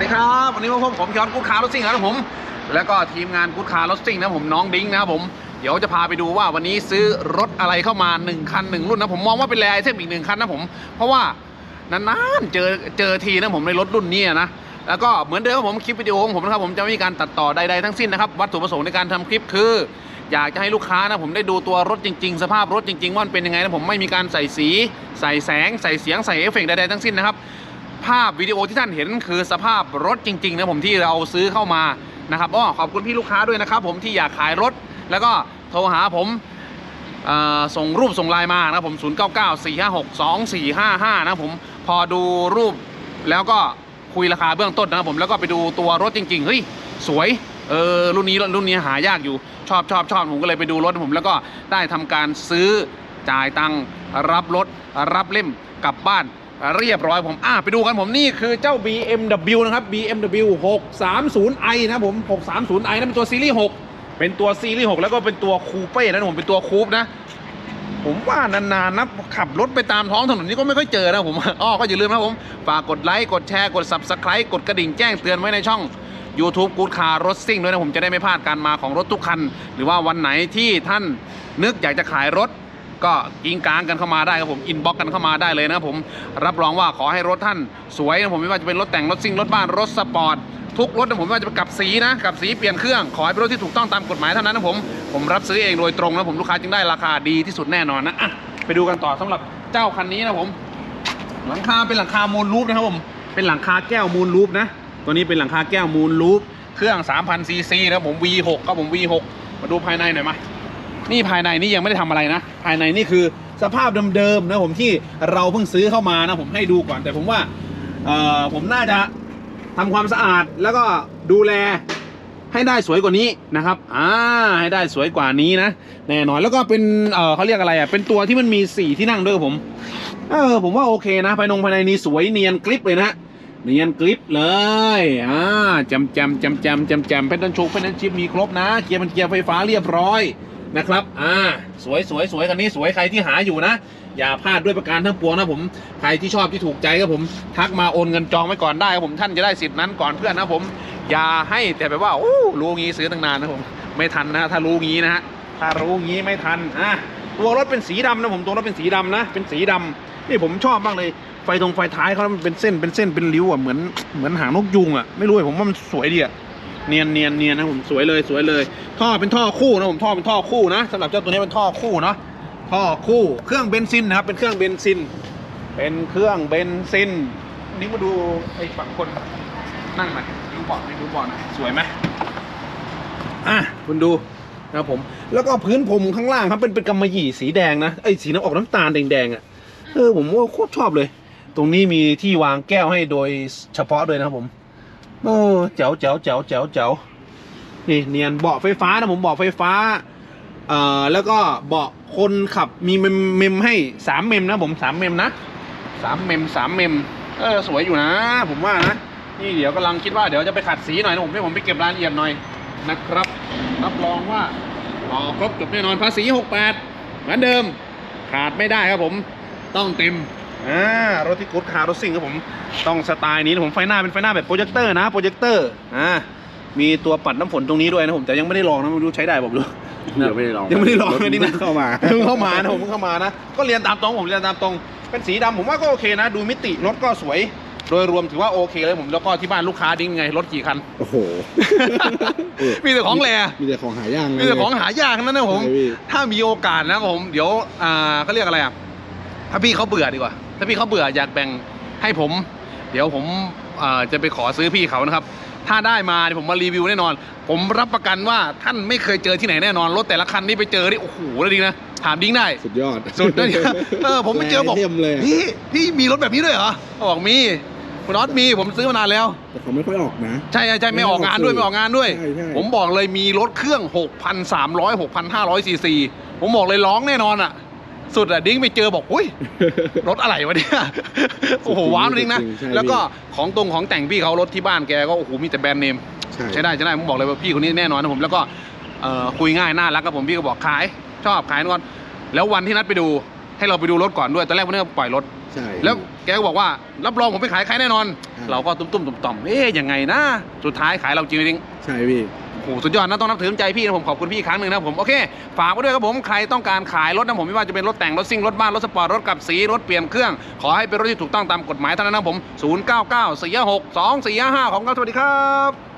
วัสดีครับ วันนี้มาพบผมยอนกู๊ดคาร์รถซิ่งนะครับผม แล้วก็ทีมงานกู๊ดคาร์รถซิ่งนะผมน้องดิ้งนะครับผม เดี๋ยวจะพาไปดูว่าวันนี้ซื้อรถอะไรเข้ามา 1 คัน 1 รุ่นนะผมมองว่าเป็นแรไอเทมอีกหนึ่งคันนะผม เพราะว่านานๆเจอเจอทีนะผมในรถรุ่นนี้นะแล้วก็เหมือนเดิมครับผมคลิปวิดีโอของผมนะครับผมจะไม่มีการตัดต่อใดๆทั้งสิ้นนะครับวัตถุประสงค์ในการทำคลิปคือ อยากจะให้ลูกค้านะผมได้ดูตัวรถจริง ๆ สภาพรถจริงๆว่ามันเป็นยังไงนะผมไม่มีการใส่สี ใส่แสง ใส่เสียงใส่เอฟเฟกต์ใดๆทั้งสิ้นนะครับ ภาพวิดีโอที่ท่านเห็นคือสภาพรถจริงๆนะผมที่เราซื้อเข้ามานะครับอ้อขอบคุณพี่ลูกค้าด้วยนะครับ ผมที่อยากขายรถ แล้วก็โทรหาผมส่งรูปส่งไลน์มานะผม 0 9 9 4 5 6 2 4 5 5 นะผมพอดูรูปแล้วก็คุยราคาเบื้องต้นนะผมแล้วก็ไปดูตัวรถจริงๆเฮ้ยสวยเออรุ่นนี้รุ่นนี้หายากอยู่ชอบชอบชอบผมก็เลยไปดูรถผม แล้วก็ได้ทำการซื้อจ่ายตังค์รับรถรับเล่มกลับบ้าน เรียบร้อยผมอะไปดูกันผมนี่คือเจ้า BMW นะครับ BMW 630i นะผม 630i นะเป็นตัวซีรีส์6เป็นตัวซีรีส์6แล้วก็เป็นตัวคูเป้นะผมเป็นตัวคูปนะ ผมว่านานๆนะขับรถไปตามท้องถนนนี่ก็ไม่ค่อยเจอนะผมอ้อก็อย่าลืมนะผม ฝากกดไลค์ กดแชร์ กด Subscribe กดกระดิ่งแจ้งเตือนไว้ในช่อง YouTube Good Car รถซิ่งด้วยนะผมจะได้ไม่พลาดการมาของรถทุกคัน หรือว่าวันไหนที่ท่านนึกอยากจะขายรถ ก็กิงกลางกันเข้ามาได้ครับผมอินบ็อกกันเข้ามาได้เลยนะครับผมรับรองว่าขอให้รถท่านสวยนะผมไม่ว่าจะเป็นรถแต่งรถซิ่งรถบ้านรถสปอร์ตทุกรถนะผมไม่ว่าจะเป็นกับสีนะกับสีเปลี่ยนเครื่องขอให้เป็นรถที่ถูกต้องตามกฎหมายเท่านั้นนะผมผมรับซื้อเองโดยตรงนะผมลูกค้าจึงได้ราคาดีที่สุดแน่นอนนะไปดูกันต่อสำหรับเจ้าคันนี้นะผม หลังคาเป็นหลังคามูลรูปนะครับผมเป็นหลังคาแก้วมูลรูปนะตัวนี้เป็นหลังคาแก้วมูลรูป เครื่อง 3,000ซีซีนะครับผม V6 ครับผม V6 มาดูภายในหน่อยมา นี่ภายในนี่ยังไม่ได้ทำอะไรนะ ภายในนี่คือสภาพเดิมๆนะผมที่เราเพิ่งซื้อเข้ามานะผมให้ดูก่อน แต่ผมว่าเอ่อผมน่าจะทำความสะอาดแล้วก็ดูแลให้ได้สวยกว่านี้นะครับ อ่า ให้ได้สวยกว่านี้นะ แน่นอน แล้วก็เป็น เออเขาเรียกอะไรอะ เป็นตัวที่มันมีสี่ที่นั่งด้วยผม เออ ผมว่าโอเคนะ ภายนงภายในนี้สวยเนียนกริปเลยนะ เนียนกริปเลย อ่าจำจำจำจำจำจำแพทเทิร์นโชว์แพทเทิร์นชิปมีครบนะ เกียร์มันเกียร์ไฟฟ้าเรียบร้อย นะครับอ่าสวยสวยสวยคันนี้สวยใครที่หาอยู่นะ อย่าพลาดด้วยประการทั้งปวงนะผมใครที่ชอบที่ถูกใจครับผมทักมาโอนเงินจองไว้ก่อนได้ครับผมท่านจะได้สิทธิ์นั้นก่อนเพื่อนนะผมอย่าให้แต่แบบว่าโอ้รู้งี้ซื้อตั้งนานนะผมไม่ทันนะถ้ารู้งี้นะฮะถ้ารู้งี้ไม่ทันอะตัวรถเป็นสีดำนะผมตัวรถเป็นสีดำนะเป็นสีดำนี่ผมชอบมากเลยไฟตรงไฟท้ายเขามันเป็นเส้นเป็นเส้นเป็นริ้วอะเหมือนเหมือนหางนกยุงอะไม่รู้อผมว่ามันสวยดีอะ เนียนเนียนเนียนนะผมสวยเลยสวยเลย ท่อเป็นท่อคู่นะผมท่อเป็นท่อคู่นะสำหรับเจ้าตัวนี้เป็นท่อคู่เนาะท่อคู่เครื่องเบนซินนะครับเป็นเครื่องเบนซิน เป็นเครื่องเบนซินนี่มาดูไอ้ฝั่งคนนั่งหน่อยดูบอร์ดให้ดูบอร์ดหน่อยสวยไหมอะคุณดูนะครับผม แล้วก็พื้นผมข้างล่างครับเป็นเป็นกำมะหยี่สีแดงนะไอ้สีน้ำออกน้ำตาลแดงๆอะเออผมว่าโคตรชอบเลย ตรงนี้มีที่วางแก้วให้โดยเฉพาะด้วยนะครับผม โอ้เจ๋วเจ๋วเจ๋วเจ๋วเจ๋วนี่เนียนเบาะไฟฟ้านะผมเบาะไฟฟ้า เอ่อแล้วก็เบาะคนขับมีเมมเมมให้สามเมมนะผมสามเมมนะสามเมมสามเมมเออสวยอยู่นะ ผมว่านะนี่เดี๋ยวกำลังคิดว่าเดี๋ยวจะไปขัดสีหน่อยนะผมให้ผมไปเก็บรายละเอียดหน่อยนะครับ รับรองว่าต่อครบจบแน่นอนภาษี 68 เหมือนเดิม ขาดไม่ได้ครับผม ต้องเต็ม อ่ารถที่กู๊ดคาร์รถซิ่งครับผมต้องสไตล์นี้นะผมไฟหน้าเป็นไฟหน้าแบบโปรเจคเตอร์นะโปรเจคเตอร์อ่ามีตัวปัดน้ำฝนตรงนี้ด้วยนะผมแต่ยังไม่ได้ลองนะไม่รู้ใช้ได้บอกดูยังไม่ได้ลองยังไม่ได้ลองเลยนี่นะเข้ามาเพิ่งเข้ามานะผมเพิ่งเข้ามานะก็เรียนตามตรงผมเรียนตามตรง เป็นสีดำผมว่าก็โอเคนะ ดูมิติรถก็สวย โดยรวมถือว่าโอเคเลยผมแล้วก็ที่บ้านลูกค้าดิ้งไงรถกี่คันโอ้โหเออมีแต่ของแรมีแต่ของหายากนะมีแต่ของหายากทั้งนั้นนะผมใช่พี่ถ้ามีโอกาสนะผม เดี๋ยวอ่าเขาเรียกอะไรอะ ถ้าพี่เขาเบื่อดีกว่า ถ้าพี่เขาเบื่ออยากแบ่งให้ผม เดี๋ยวผมอ่าจะไปขอซื้อพี่เขานะครับ ถ้าได้มาเดี๋ยวผมมารีวิวแน่นอน ผมรับประกันว่าท่านไม่เคยเจอที่ไหนแน่นอนรถแต่ละคันที่ไปเจอนี่โอ้โหแล้วดีนะถามดิ้งได้ สุดยอด สุดนะเนี่ยเออผมไปเจอบอกแรงเทียมเลยอะพี่พี่มีรถแบบนี้ด้วยเหรอเขาบอกมีคุณน็อตมีผมซื้อมานานแล้ว แต่เขาไม่ค่อยออกนะ ใช่ใช่ใช่ไม่ออกงานด้วยไม่ออกงานด้วยใช่ใช่ผมบอกเลยมีรถเครื่อง 6,300 6,500ซีซีผมบอกเลยร้องแน่นอนอะ สุดอะดิ้งไปเจอบอกอุ้ยรถอะไรวะเนี่ยโอ้โหว้าวจริงนะจริงใช่แล้วก็ของตรงของแต่งพี่เขารถที่บ้านแกก็โอ้โหมีแต่แบรนด์เนมใช่ใช้ได้ใช้ได้ผมบอกเลยว่าพี่คนนี้แน่นอนนะผมแล้วก็เอ่อคุยง่ายน่ารักกับผมพี่ก็บอกขาย ชอบขายนอนแล้ววันที่นัดไปดูให้เราไปดูรถก่อนด้วยตอนแรกวันนี้เราปล่อยรถใช่แล้วแกก็บอกว่ารับรองผมไปขายใครแน่นอนอ่าเราก็ตุ้มๆต่อมๆเอ๊ยยังไงนะสุดท้ายขายเราจริงจริงใช่พี่ โอ้โหสุดยอดนะต้องนับถือน้ำใจพี่นะผมขอบคุณพี่อีกครั้งหนึ่งนะผมโอเคฝากไว้ด้วยครับผมใครต้องการขายรถนะผมไม่ว่าจะเป็นรถแต่งรถซิ่งรถบ้านรถสปอร์ตรถกับสีรถเปลี่ยนเครื่อง ขอให้เป็นรถที่ถูกต้องตามกฎหมายเท่านั้นนะผม 0 9 9 4 6 2 4 5 5ของเราสวัสดีครับ